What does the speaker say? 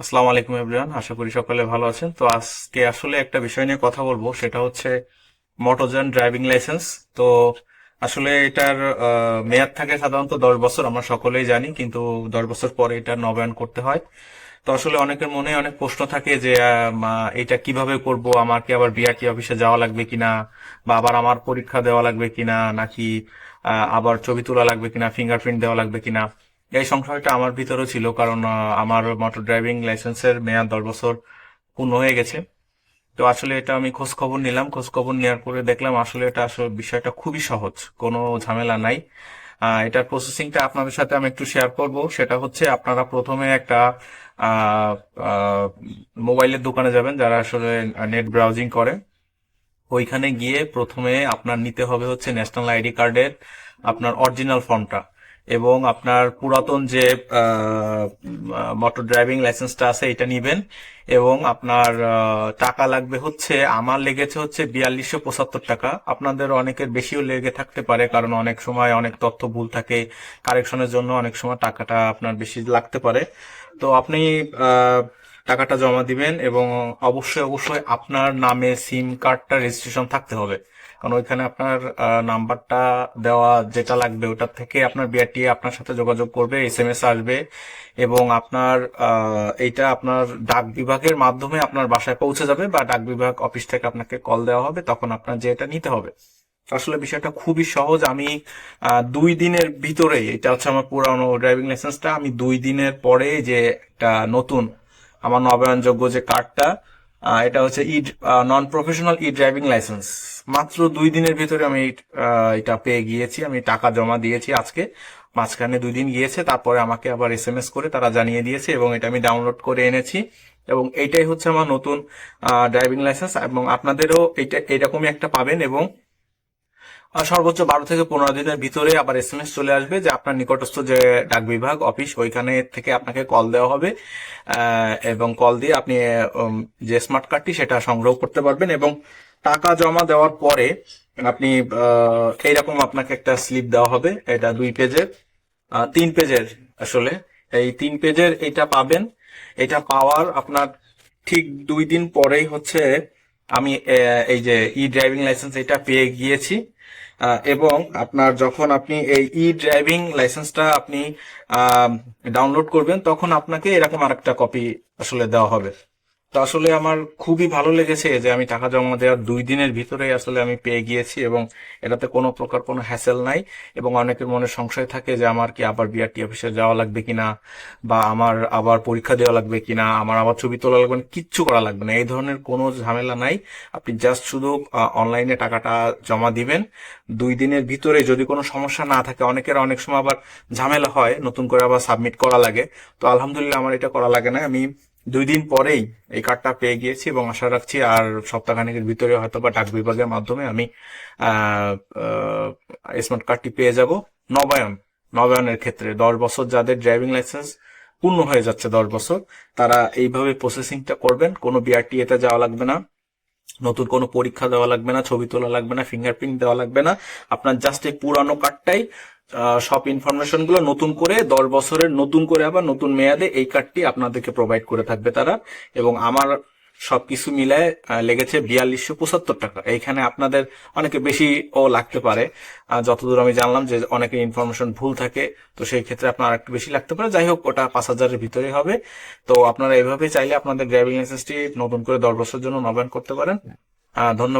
আসসালামু আলাইকুম এভরিওয়ান আশা করি সকলে ভালো আছেন। তো আজকে আসলে একটা বিষয় নিয়ে কথা বলব, সেটা হচ্ছে মোটরযান ড্রাইভিং লাইসেন্স। তো আসলে এটার মেয়াদ থাকে সাধারণত দশ বছর, আমরা সকলেই জানি, কিন্তু দশ বছর পরে এটা নবায়ন করতে হয়। তো আসলে অনেকের মনে অনেক প্রশ্ন থাকে যে এটা কীভাবে করব? আমার কি আবার বিআরটি অফিসে যাওয়া লাগবে কিনা? বা আবার আমার পরীক্ষা দেওয়া লাগবে কিনা? নাকি আবার ছবি তোলা লাগবে কিনা? ফিঙ্গারপ্রিন্ট দেওয়া লাগবে কিনা? এই সংশয়টা আমার ভিতরেও ছিল, কারণ আমার মোটর ড্রাইভিং লাইসেন্সের মেয়াদ দশ বছর পূর্ণ হয়ে গেছে। তো আসলে এটা আমি খোঁজ খবর নিলাম। খোঁজ খবর নেওয়ার পরে দেখলাম আসলে এটা আসলে বিষয়টা খুবই সহজ, কোনো ঝামেলা নাই। এটার প্রসেসিংটা আপনাদের সাথে আমি একটু শেয়ার করব। সেটা হচ্ছে আপনারা প্রথমে একটা মোবাইলের দোকানে যাবেন, যারা আসলে নেট ব্রাউজিং করে। ওইখানে গিয়ে প্রথমে আপনার নিতে হবে হচ্ছে ন্যাশনাল আইডি কার্ডের আপনার অরিজিনাল ফর্মটা এবং আপনার পুরাতন যে মোটর ড্রাইভিং লাইসেন্সটা আছে, এটা নিবেন। এবং আপনার টাকা লাগবে হচ্ছে, আমার লেগেছে হচ্ছে বিয়াল্লিশশো পঁচাত্তর টাকা। আপনাদের অনেকের বেশিও লেগে থাকতে পারে, কারণ অনেক সময় অনেক তথ্য ভুল থাকে, কারেকশনের জন্য অনেক সময় টাকাটা আপনার বেশি লাগতে পারে। তো আপনি টাকাটা জমা দিবেন এবং অবশ্যই অবশ্যই আপনার নামে সিম কার্ডটা রেজিস্ট্রেশন থাকতে হবে। কারণ ওইখানে আপনার নাম্বারটা দেওয়া যেটা লাগবে ওটার থেকে আপনার বিআরটি আপনার সাথে যোগাযোগ করবে এস এম এস আসবে এবং আপনার এইটা আপনার ডাক বিভাগের মাধ্যমে আপনার বাসায় পৌঁছে যাবে বা ডাক বিভাগ অফিস থেকে আপনাকে কল দেওয়া হবে, তখন আপনার যে এটা নিতে হবে। আসলে বিষয়টা খুবই সহজ, আমি দুই দিনের ভিতরে এটা হচ্ছে আমার পুরানো ড্রাইভিং লাইসেন্সটা আমি দুই দিনের পরে যে একটা নতুন, আমার নবায়নযোগ্য যে কার্ডটা এটা হচ্ছে ই নন প্রফেশনাল ই ড্রাইভিং লাইসেন্স মাত্র দুই দিনের ভিতরে আমি এটা পেয়ে গিয়েছি। আমি টাকা জমা দিয়েছি আজকে। মাঝখানে দুই দিন গিয়েছে। তারপরে আমাকে আবার এস এম এস করে তারা জানিয়ে দিয়েছে এবং এটা আমি ডাউনলোড করে এনেছি। এবং এইটাই হচ্ছে আমার নতুন ড্রাইভিং লাইসেন্স এবং আপনাদেরও এইটা এরকমই একটা পাবেন এবং সর্বোচ্চ বারো থেকে পনেরো দিনের ভিতরে আবার এস এম এস চলে আসবে যে আপনার নিকটস্থ যে ডাক বিভাগ অফিস ওইখানে থেকে আপনাকে কল দেওয়া হবে। এবং কল দিয়ে আপনি যে স্মার্ট কার্ডটি সেটা সংগ্রহ করতে পারবেন এবং টাকা জমা দেওয়ার পরে আপনি এইরকম আপনাকে একটা স্লিপ দেওয়া হবে। এটা দুই পেজের তিন পেজের আসলে। এই তিন পেজের এটা পাবেন। এটা পাওয়ার আপনার ঠিক দুই দিন পরেই হচ্ছে আমি এই যে ই ড্রাইভিং লাইসেন্স এটা পেয়ে গিয়েছি। এবং আপনার যখন আপনি এই ই ড্রাইভিং লাইসেন্সটা আপনি ডাউনলোড করবেন, তখন আপনাকে এরকম আরেকটা কপি আসলে দেওয়া হবে। তো আসলে আমার খুবই ভালো লেগেছে যে আমি টাকা জমা দেওয়ার দুই দিনের ভিতরে আসলে আমি পেয়ে গিয়েছি এবং এটাতে কোনো প্রকার কোনো হ্যাসেল নাই এবং অনেকের মনে সংশয় থাকে যে আমার কি আবার বিআরটি অফিসে যাওয়া লাগবে কিনা বা আমার আবার পরীক্ষা দেওয়া লাগবে কিনা, আমার আবার ছবি তোলা লাগবে না কিচ্ছু করা লাগবে না। এই ধরনের কোনো ঝামেলা নাই। আপনি জাস্ট শুধু অনলাইনে টাকাটা জমা দিবেন। দুই দিনের ভিতরে যদি কোনো সমস্যা না থাকে, অনেকের অনেক সময় আবার ঝামেলা হয়, নতুন করে আবার সাবমিট করা লাগে। তো আলহামদুলিল্লাহ আমার এটা করা লাগে না। আমি দুই দিন পরেই এই কার্ডটা পেয়ে গিয়েছি এবং আশা রাখছি আর সপ্তাহখানেকের ভিতরে হয়তো বা ডাক বিভাগের মাধ্যমে আমি স্মার্ট কার্ডটি পেয়ে যাব। নবায়ন, নবায়নের ক্ষেত্রে দশ বছর যাদের ড্রাইভিং লাইসেন্স পূর্ণ হয়ে যাচ্ছে দশ বছর, তারা এইভাবে প্রসেসিংটা করবেন। কোনো বিআরটি এতে যাওয়া লাগবে না, নতুন কোনো পরীক্ষা দেওয়া লাগবে না, ছবি তোলা লাগবে না ফিঙ্গারপ্রিন্ট দেওয়া লাগবে না। আপনার জাস্ট এই পুরানো কার্ডটাই সব ইনফরমেশনগুলো নতুন করে, দশ বছরের নতুন করে আবার নতুন মেয়াদে এই কার্ডটি আপনাদেরকে প্রোভাইড করে থাকবে তারা। এবং আমার সবকিছু মিলায় লেগেছে বিয়াল্লিশশো পঁচাত্তর টাকা। এইখানে আপনাদের অনেকে বেশি ও লাগতে পারে। যতদূর আমি জানলাম যে অনেকে ইনফরমেশন ভুল থাকে, তো সেই ক্ষেত্রে আপনার একটু বেশি লাগতে পারে। যাই হোক, ওটা পাঁচ হাজারের ভিতরে হবে। তো আপনারা এভাবে চাইলে আপনাদের ড্রাইভিং লাইসেন্সটি নতুন করে দশ বছরের জন্য নবায়ন করতে পারেন। ধন্যবাদ।